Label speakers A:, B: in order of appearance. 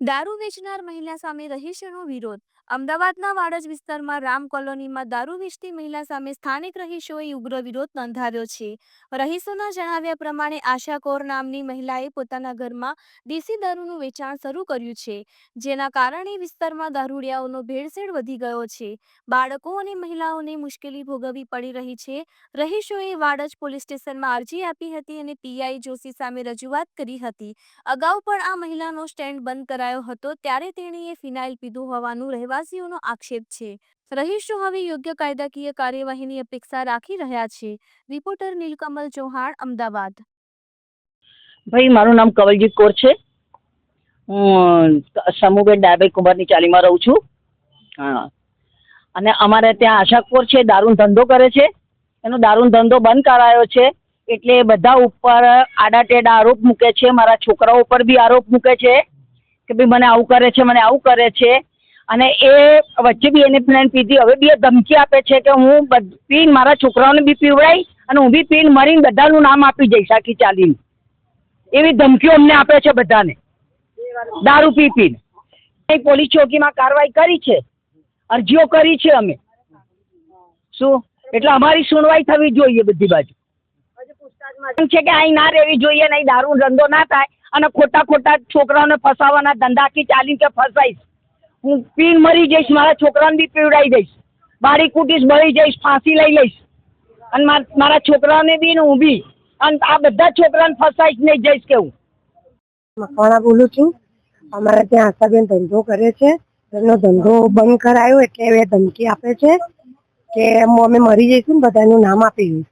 A: દારૂ વેચનાર મહિલા સામે રહીશોનો વિરોધ અમદાવાદના વાડજ વિસ્તારમાં રામ કોલોનીમાં દારૂ વેચતી મહિલા સામે સ્થાનિક રહીશોએ ઉગ્ર વિરોધ નોંધાવ્યો છે. રહીશોના જણાવ્યા પ્રમાણે આશા કૌર નામની મહિલાએ પોતાના ઘરમાં દેશી દારૂનું વેચાણ શરૂ કર્યું છે, જેના કારણે વિસ્તારમાં દારૂડિયાઓનો ભેળસેળ વધી ગયો છે. બાળકો અને મહિલાઓને મુશ્કેલી ભોગવવી પડી રહી છે. રહીશોએ વાડજ પોલીસ સ્ટેશનમાં અરજી આપી હતી અને પીઆઈ જોશી સામે રજૂઆત કરી હતી. અગાઉ પણ આ મહિલાનો સ્ટેન્ડ બંધ કરાયો હતો, ત્યારે તેણીએ ફિનાઇલ પીધું હોવાનું રહેવાસીઓનો આક્ષેપ છે. રહીશો હવે યોગ્ય કાયદાકીય કાર્યવાહીની અપેક્ષા રાખી રહ્યા છે. રિપોર્ટર નીલકમલ ચૌહાણ, અમદાવાદ.
B: ભાઈ, મારું નામ કવલજીત કૌર છે. હું સમૂહબેન ડાયાભાઈ કુંભારની ચાલીમાં રહું છું. હા. અને અમારે ત્યાં આશા કૌર છે દારૂણ ધંધો કરે છે. એનો દારૂણ ધંધો બંધ કરાયો છે. એટલે બધા ઉપર આડાટેડા આરોપ મૂકે છે. મારા છોકરાઓ ઉપર બી આરોપ મૂકે છે કે ભાઈ, મને આવું કરે છે, મને આવું કરે છે. અને એ વચ્ચે બી એને ફ્રેન્ડ પીધી. હવે બી એ ધમકી આપે છે કે હું બધ- મારા છોકરાઓને બી પીવડાવી અને હું બી પીને મરીને બધાનું નામ આપી જઈશ આખી ચાલીને. એવી ધમકીઓ અમને આપે છે બધાને. દારૂ પી પીને. એક પોલીસ ચોકીમાં કાર્યવાહી કરી છે. અરજીઓ કરી છે અમે. શું? એટલે અમારી સુનવાઈ થવી જોઈએ બધી બાજુ. છે કે અહીં ના રહેવી જોઈએ નહીં દારૂ ધંધો ના થાય અને ખોટા ખોટા છોકરાઓને ફસાવાના ધંધા આખી ચાલીને કે ફસાઈશ. હું પીને મરી જઈશ, મારા છોકરાને બી પીવડાવી દઈશ. બારી કૂટીશ બળી જઈશ, ફાંસી લઈ લઈશ. અને માર- છોકરાને બી ને હું બી. અને આ બધા છોકરાને ફસાઈશ નહીં, જઈશ કેવું?
C: મકવાણા બોલું છું? અમારે ત્યાં આશાબેન ધંધો કરે છે. એમનો ધંધો બંધ કરાયો એટલે એ ધમકી આપે છે કે અમે મરી જઈશું ને બધાનું નામ આપી દઈશ.